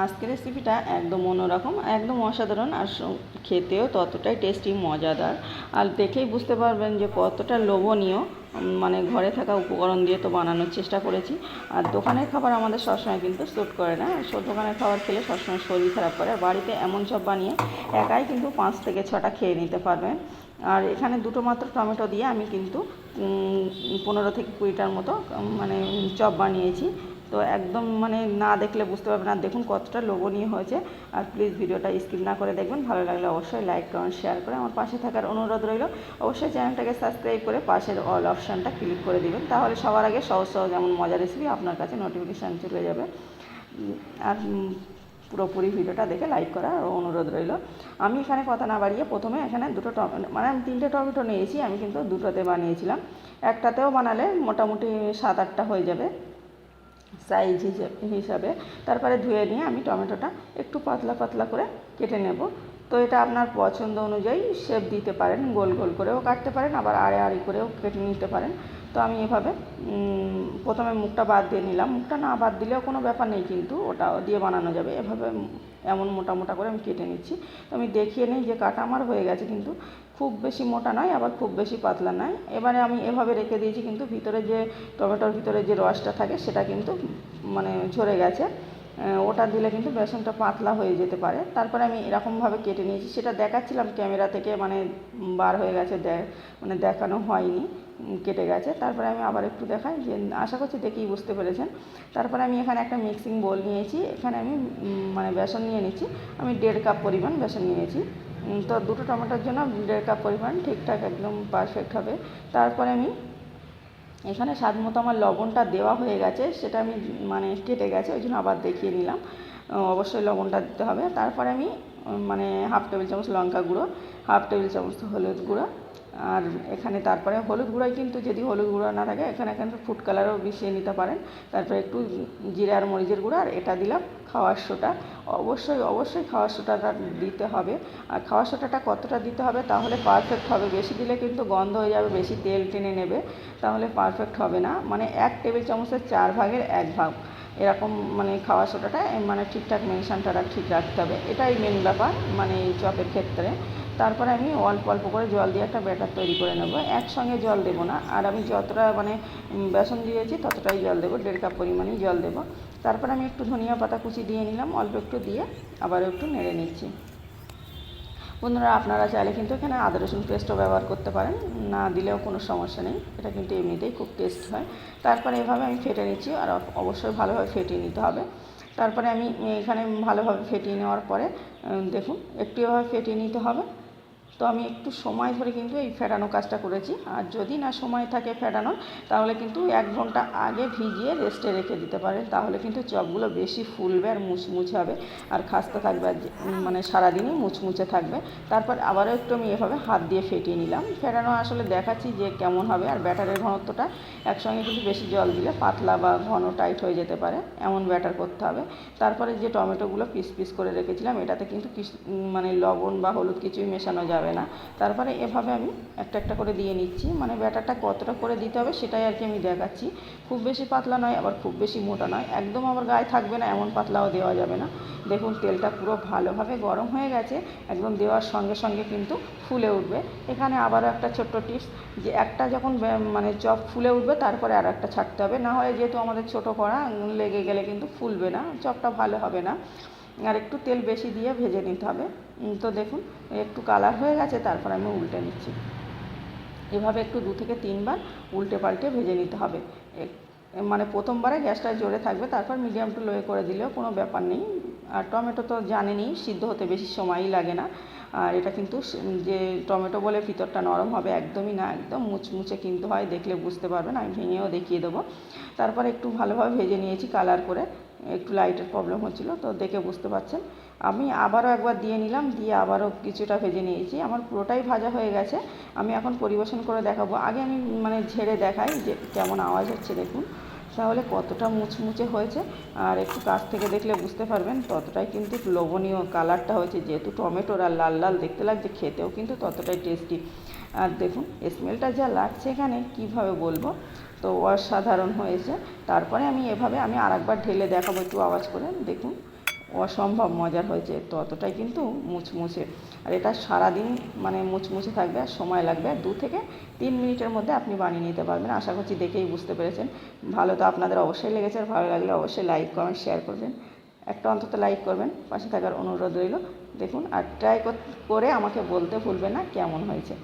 আজকের রেসিপিটা একদম অন্যরকম, একদম অসাধারণ আর খেতেও ততটাই টেস্টি মজাদার। আর দেখেই বুঝতে পারবেন যে কতটা লোভনীয় মানে ঘরে থাকা উপকরণ দিয়ে তো বানানোর চেষ্টা করেছি। আর দোকানের খাবার আমাদের সবসময় কিন্তু স্যুট করে না। দোকানের খাবার খেলে সবসময় শরীর খারাপ করে। বাড়িতে এমন সব বানিয়ে একাই কিন্তু পাঁচ থেকে ছটা খেয়ে নিতে পারবেন। আর এখানে দুটো মাত্র টমেটো দিয়ে আমি কিন্তু পনেরো থেকে কুড়িটার মতো মানে চপ বানিয়েছি। তো একদম মানে না দেখলে বুঝতে পারবেন আর দেখুন কতটা লোভনীয় হয়েছে। আর প্লিজ ভিডিওটা স্কিপ না করে দেখবেন। ভালো লাগলে অবশ্যই লাইক কমেন্ট শেয়ার করে আমার পাশে থাকার অনুরোধ রইল। অবশ্যই চ্যানেলটাকে সাবস্ক্রাইব করে পাশের অল অপশানটা ক্লিক করে দিবেন। তাহলে সবার আগে সহজ সহজ যেমন মজার রেসিপি আপনার কাছে নোটিফিকেশান চলে যাবে। আর পুরোপুরি ভিডিওটা দেখে লাইক করার অনুরোধ রইল। আমি এখানে কথা না বাড়িয়ে প্রথমে এখানে দুটো মানে আমি তিনটে টমেটো নিয়েছি। আমি কিন্তু দুটোতে বানিয়েছিলাম। একটাতেও বানালে মোটামুটি সাত আটটা হয়ে যাবে। সাইজ হিসাবে। তারপরে ধুয়ে নিয়ে আমি টমেটোটা একটু পাতলা পাতলা করে কেটে নেব। তো এটা আপনার পছন্দ অনুযায়ী শেপ দিতে পারেন, গোল গোল করেও কাটতে পারেন, আবার আড়ে আড়ি করেও কেটে নিতে পারেন। তো আমি এভাবে প্রথমে মুখটা বাদ দিয়ে নিলাম। মুখটা না বাদ দিলেও কোনো ব্যাপার নেই কিন্তু ওটা দিয়ে বানানো যাবে। এভাবে এমন মোটা মোটা করে আমি কেটে নিচ্ছি। তো আমি দেখিয়ে নিই যে কাটা আমার হয়ে গেছে কিন্তু খুব বেশি মোটা নয়, আবার খুব বেশি পাতলা নয়। এবারে আমি এভাবে রেখে দিয়েছি কিন্তু ভিতরে যে টমেটোর ভিতরে যে রসটা থাকে সেটা কিন্তু মানে ঝরে গেছে। ওটা দিলে কিন্তু বেসনটা পাতলা হয়ে যেতে পারে। তারপরে আমি এরকমভাবে কেটে নিয়েছি। সেটা দেখাচ্ছিলাম ক্যামেরা থেকে মানে বার হয়ে গেছে মানে দেখানো হয়নি কেটে গেছে। তারপরে আমি আবার একটু দেখাই যে, আশা করছি দেখেই বুঝতে পেরেছেন। তারপরে আমি এখানে একটা মিক্সিং বোল নিয়েছি। এখানে আমি মানে বেসন নিয়ে নিচ্ছি। আমি দেড় কাপ পরিমাণ বেসন নিয়েছি। তো দুটো টমেটোর জন্য দেড় কাপ পরিমাণ ঠিকঠাক একদম পারফেক্ট হবে। তারপরে আমি এখানে স্বাদ মতো আমার লবণটা দেওয়া হয়ে গেছে, সেটা আমি মানে কেটে গেছে, ওই জন্য আবার দেখিয়ে নিলাম। অবশ্যই লবণটা দিতে হবে। তারপরে আমি মানে হাফ টেবিল চামচ লঙ্কা গুঁড়ো হাফ টেবিল চামচ হলুদ গুঁড়ো। আর এখানে তারপরে হলুদ গুঁড়োয় কিন্তু যদি হলুদ গুঁড়ো না থাকে, এখানে এখানে ফুড কালারও মিশিয়ে নিতে পারেন। তারপরে একটু জিরা আর মরিচের গুঁড়ো, আর এটা দিলাম খাওয়ার সোটা। অবশ্যই অবশ্যই খাওয়ার সোটাটা দিতে হবে। আর খাওয়ার সোটাটা কতটা দিতে হবে, তাহলে পারফেক্ট হবে। বেশি দিলে কিন্তু গন্ধ হয়ে যাবে, বেশি তেল টেনে নেবে, তাহলে পারফেক্ট হবে না। মানে এক টেবিল চামচের চার ভাগের এক ভাগ। এরকম মানে খাওয়া সোটাটা মানে ঠিকঠাক মেনশানটা ঠিক রাখতে হবে। এটাই মেন ব্যাপার মানে চপের ক্ষেত্রে। তারপরে আমি অল্প অল্প করে জল দিয়ে একটা ব্যাটার তৈরি করে নেব। একসঙ্গে জল দেবো না, আর আমি যতটা মানে বেসন দিয়েছি ততটাই জল দেবো, দেড় কাপ পরিমাণেই জল দেবো। তারপরে আমি একটু ধনিয়া পাতা কুচি দিয়ে নিলাম, অল্প একটু দিয়ে আবার একটু নেড়ে নিচ্ছি। বন্ধুরা, আপনারা চাইলে কিন্তু এখানে আদা রসুন পেস্টও ব্যবহার করতে পারেন। না দিলেও কোনো সমস্যা নেই। এটা কিন্তু এমনিতেই খুব টেস্ট হয়। তারপরে এভাবে আমি ফেটে নিচ্ছি আর অবশ্যই ভালোভাবে ফেটিয়ে নিতে হবে। তারপরে আমি এখানে ভালোভাবে ফেটিয়ে নেওয়ার পরে দেখুন, একটু এভাবে ফেটিয়ে নিতে হবে। তো আমি একটু সময় ধরে কিন্তু এই ফেটানো কাজটা করেছি। আর যদি না সময় থাকে ফেটানোর তাহলে কিন্তু এক ঘণ্টা আগে ভিজিয়ে রেস্টে রেখে দিতে পারেন। তাহলে কিন্তু চপগুলো বেশি ফুলবে আর মুচমুচে হবে। আর খাস্তে থাকবে আর মানে সারাদিনই মুচমুচে থাকবে। তারপর আবারও একটু আমি এভাবে হাত দিয়ে ফেটিয়ে নিলাম। ফেটানো আসলে দেখাচ্ছি যে কেমন হবে। আর ব্যাটারের ঘনত্বটা একসঙ্গে কিন্তু বেশি জল দিলে পাতলা বা ঘন টাইট হয়ে যেতে পারে। এমন ব্যাটার করতে হবে। তারপরে যে টমেটোগুলো পিস পিস করে রেখেছিলাম, এটাতে কিন্তু মানে লবণ বা হলুদ কিছুই মেশানো যাবে না। তারপরে এভাবে আমি একটা একটা করে দিয়ে নিচ্ছি। মানে ব্যাটারটা কতটা করে দিতে হবে সেটাই আর কি আমি দেখাচ্ছি। খুব বেশি পাতলা নয় আবার খুব বেশি মোটা নয়। একদম আবার গায়ে থাকবে না এমন পাতলাও দেওয়া যাবে না। দেখুন তেলটা পুরো ভালোভাবে গরম হয়ে গেছে। একদম দেওয়ার সঙ্গে সঙ্গে কিন্তু ফুলে উঠবে। এখানে আবারও একটা ছোট্ট টিপস যে একটা যখন মানে চপ ফুলে উঠবে তারপরে আর একটা ছাড়তে হবে। না হয় যেহেতু আমাদের ছোটো উম, লেগে গেলে কিন্তু ফুলবে না চপটা ভালো হবে না। আর একটু তেল বেশি দিয়ে ভেজে নিতে হবে। তো দেখুন, একটু কালার হয়ে গেছে, তারপর আমি উল্টে নিচ্ছি। এভাবে একটু দু থেকে তিনবার উল্টে পাল্টে ভেজে নিতে হবে। মানে প্রথমবারে গ্যাসটা জোরে থাকবে, তারপর মিডিয়াম টু লোয়ে করে দিলেও কোনো ব্যাপার নেই। আর টমেটো তো জানেনই, সিদ্ধ হতে বেশি সময়ই লাগে না। আর এটা কিন্তু যে টমেটো বলে ভিতরটা নরম হবে, একদমই না, একদম মুচমুচে কিন্তু হয়, দেখলে বুঝতে পারবেন, আমি ভেঙেও দেখিয়ে দেবো। তারপর একটু ভালোভাবে ভেজে নিয়েছি কালার করে। একটু লাইটের প্রবলেম হচ্ছিল, তো দেখে বুঝতে পারছেন। আমি আবারও একবার দিয়ে নিলাম, দিয়ে আবারও কিছুটা ভেজে নিয়েছি। আমার পুরোটাই ভাজা হয়ে গেছে, আমি এখন পরিবেশন করে দেখাবো। আগে আমি মানে ঝেড়ে দেখাই যে কেমন আওয়াজ হচ্ছে, দেখুন। তাহলে কতটা মুচমুচে হয়েছে, আর একটু কাছ থেকে দেখলে বুঝতে পারবেন, ততটাই কিন্তু লোভনীয় কালারটা হয়েছে। যেহেতু টমেটোর আর লাল লাল দেখতে লাগছে, খেতেও কিন্তু ততটাই টেস্টি। আর দেখুন, স্মেলটা যা লাগছে এখানে, কীভাবে বলব? তো অসাধারণ হয়েছে। তারপরে আমি এভাবে আমি আরেকবার ঢেলে দেখাবো একটু আওয়াজ করে। দেখুন, অসম্ভব মজার হয়েছে। ততটাই কিন্তু মুচমুচে। আর এটা সারাদিন মানে মুচমুচে থাকবে, আর সময় লাগবে। আর দু থেকে তিন মিনিটের মধ্যে আপনি বানিয়ে নিতে পারবেন। আশা করছি দেখেই বুঝতে পেরেছেন। ভালো তো আপনাদের অবশ্যই লেগেছে। আর ভালো লাগলে অবশ্যই লাইক, কমেন্ট, শেয়ার করবেন। একটা অন্তত লাইক করবেন। পাশে থাকার অনুরোধ রইল। দেখুন, আর ট্রাই করে আমাকে বলতে ভুলবেন না কেমন হয়েছে।